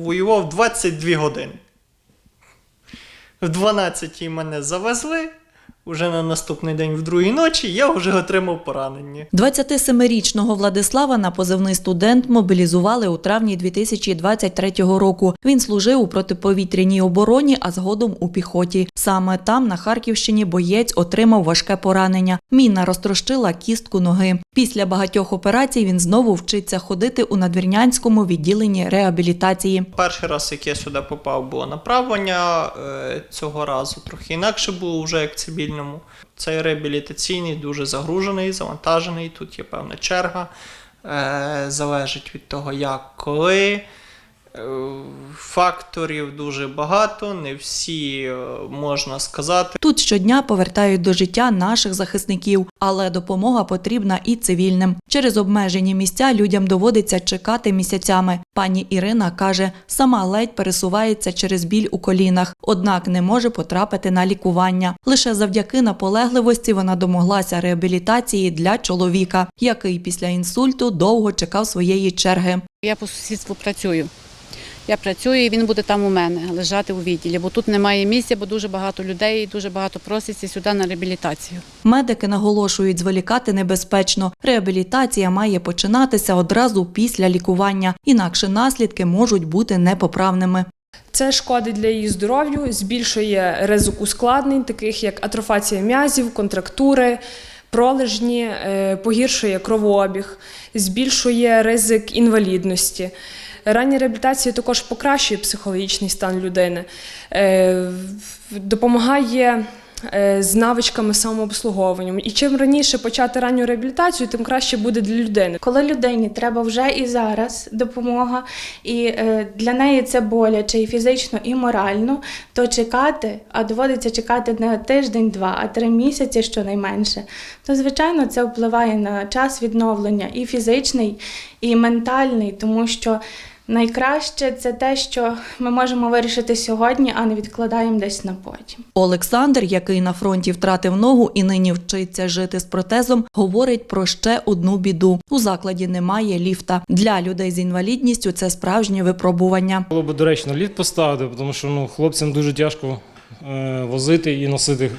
Воював 22 години. В 12 мене завезли. Уже на наступний день в другій ночі я вже отримав поранення. 27-річного Владислава на позивний студент мобілізували у травні 2023 року. Він служив у протиповітряній обороні, а згодом у піхоті. Саме там, на Харківщині, боєць отримав важке поранення. Міна розтрощила кістку ноги. Після багатьох операцій він знову вчиться ходити у надвірнянському відділенні реабілітації. Перший раз, як я сюди попав, було направлення. е, Цього разу трохи інакше було вже як цивільному. Цей реабілітаційний дуже загружений, завантажений. Тут є певна черга. Е, Залежить від того, як, коли. Е, Факторів дуже багато, не всі е, можна сказати. Тут щодня повертають до життя наших захисників, але допомога потрібна і цивільним. Через обмежені місця людям доводиться чекати місяцями. Пані Ірина каже, сама ледь пересувається через біль у колінах, однак не може потрапити на лікування. Лише завдяки наполегливості вона домоглася реабілітації для чоловіка, який після інсульту довго чекав своєї черги. Я по сусідству працюю. Я працюю, і він буде там у мене лежати у відділі, бо тут немає місця, бо дуже багато людей, дуже багато проситься сюди на реабілітацію. Медики наголошують, зволікати небезпечно. Реабілітація має починатися одразу після лікування, інакше наслідки можуть бути непоправними. Це шкодить для її здоров'ю, збільшує ризик ускладнень, таких як атрофація м'язів, контрактури, пролежні, е, погіршує кровообіг, збільшує ризик інвалідності. Рання реабілітація також покращує психологічний стан людини, е, допомагає з навичками самообслуговуванням. І чим раніше почати ранню реабілітацію, тим краще буде для людини. Коли людині треба вже і зараз допомога, і е, для неї це боляче і фізично, і морально, то чекати, а доводиться чекати не тиждень-два, а три місяці щонайменше, то звичайно це впливає на час відновлення і фізичний, і ментальний, тому що найкраще це те, що ми можемо вирішити сьогодні, а не відкладаємо десь на потім. Олександр, який на фронті втратив ногу і нині вчиться жити з протезом, говорить про ще одну біду: у закладі немає ліфта. Для людей з інвалідністю це справжнє випробування. Було б доречно літ поставити, тому що ну, хлопцям дуже тяжко е, возити і носити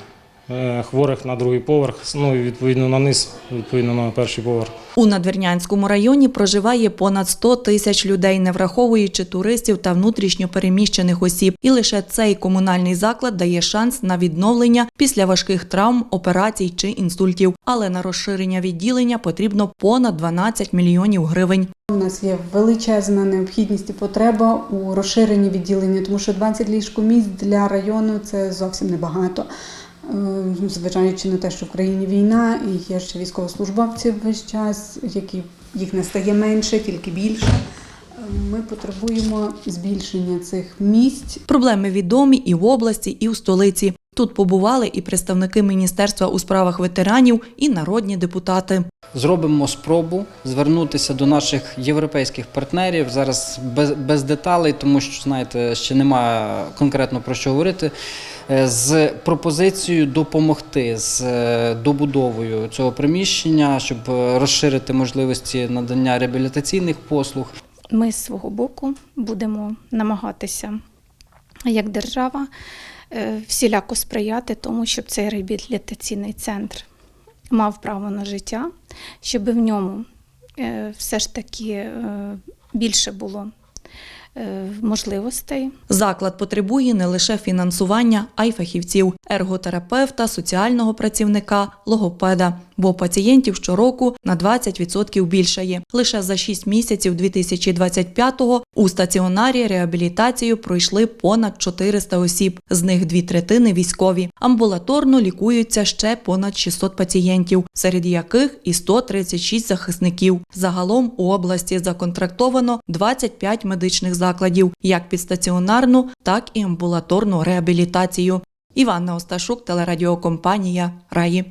хворих на другий поверх, ну і відповідно на низ, відповідно на перший поверх. У Надвірнянському районі проживає понад 100 тисяч людей, не враховуючи туристів та внутрішньо переміщених осіб. І лише цей комунальний заклад дає шанс на відновлення після важких травм, операцій чи інсультів. Але на розширення відділення потрібно понад 12 мільйонів гривень. У нас є величезна необхідність і потреба у розширенні відділення, тому що 20 ліжкомісць для району це зовсім небагато. Е, Зважаючи на те, що в країні війна і є ще військовослужбовці весь час, які їх не стає менше, тільки більше. Е, Ми потребуємо збільшення цих місць Проблеми відомі і в області, і у столиці. Тут побували і представники Міністерства у справах ветеранів, і народні депутати. Зробимо спробу звернутися до наших європейських партнерів. Зараз без, без деталей, тому що знаєте, ще немає конкретно про що говорити. е, З пропозицією допомогти з е, добудовою цього приміщення, щоб розширити можливості надання реабілітаційних послуг. Ми з свого боку будемо намагатися, як держава, е, всіляко сприяти тому, щоб цей реабілітаційний центр мав право на життя, щоб в ньому е, все ж таки е, більше було е, можливостей. Заклад потребує не лише фінансування, а й фахівців ерготерапевта, соціального працівника, логопеда. Бо пацієнтів щороку на 20% більшає. Лише за 6 місяців 2025-го у стаціонарі реабілітацію пройшли понад 400 осіб, з них дві третини військові. Амбулаторно лікуються ще понад 600 пацієнтів, серед яких і 136 захисників. Загалом у області законтрактовано 25 медичних закладів, як під стаціонарну, так і амбулаторну реабілітацію. Іванна Осташук, телерадіокомпанія Раї.